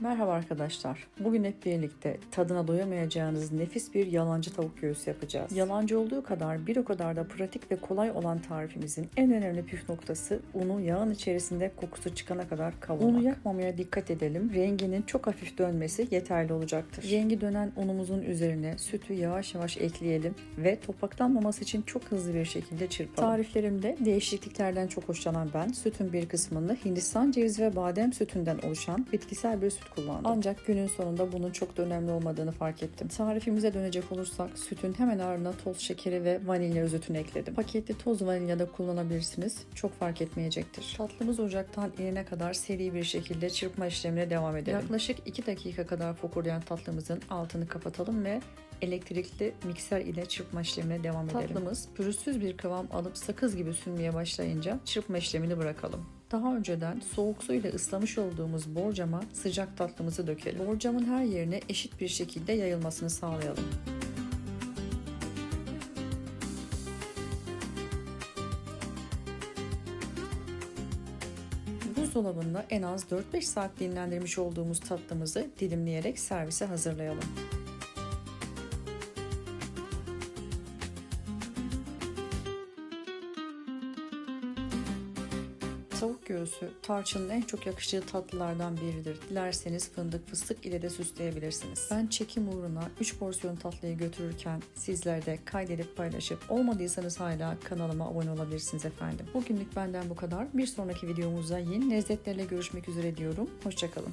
Merhaba arkadaşlar. Bugün hep birlikte tadına doyamayacağınız nefis bir yalancı tavuk göğüsü yapacağız. Yalancı olduğu kadar bir o kadar da pratik ve kolay olan tarifimizin en önemli püf noktası unu yağın içerisinde kokusu çıkana kadar kavurmak. Unu yakmamaya dikkat edelim. Renginin çok hafif dönmesi yeterli olacaktır. Rengi dönen unumuzun üzerine sütü yavaş yavaş ekleyelim ve topaklanmaması için çok hızlı bir şekilde çırpalım. Tariflerimde değişikliklerden çok hoşlanan ben sütün bir kısmını Hindistan cevizi ve badem sütünden oluşan bitkisel bir süt kullandım. Ancak günün sonunda bunun çok da önemli olmadığını fark ettim. Tarifimize dönecek olursak sütün hemen ardına toz şekeri ve vanilya özütünü ekledim. Paketli toz vanilya da kullanabilirsiniz. Çok fark etmeyecektir. Tatlımız ocaktan inene kadar seri bir şekilde çırpma işlemine devam edelim. Yaklaşık 2 dakika kadar fokurdayan tatlımızın altını kapatalım ve elektrikli mikser ile çırpma işlemine devam edelim. Tatlımız pürüzsüz bir kıvam alıp sakız gibi sünmeye başlayınca çırpma işlemini bırakalım. Daha önceden soğuk su ile ıslamış olduğumuz borcama sıcak tatlımızı dökelim. Borcamın her yerine eşit bir şekilde yayılmasını sağlayalım. Buzdolabında en az 4-5 saat dinlendirmiş olduğumuz tatlımızı dilimleyerek servise hazırlayalım. Tavuk göğsü tarçının en çok yakıştığı tatlılardan biridir. Dilerseniz fındık fıstık ile de süsleyebilirsiniz. Ben çekim uğruna 3 porsiyon tatlıyı götürürken sizler de kaydedip paylaşıp olmadıysanız hala kanalıma abone olabilirsiniz efendim. Bugünlük benden bu kadar. Bir sonraki videomuzda yeni lezzetlerle görüşmek üzere diyorum. Hoşçakalın.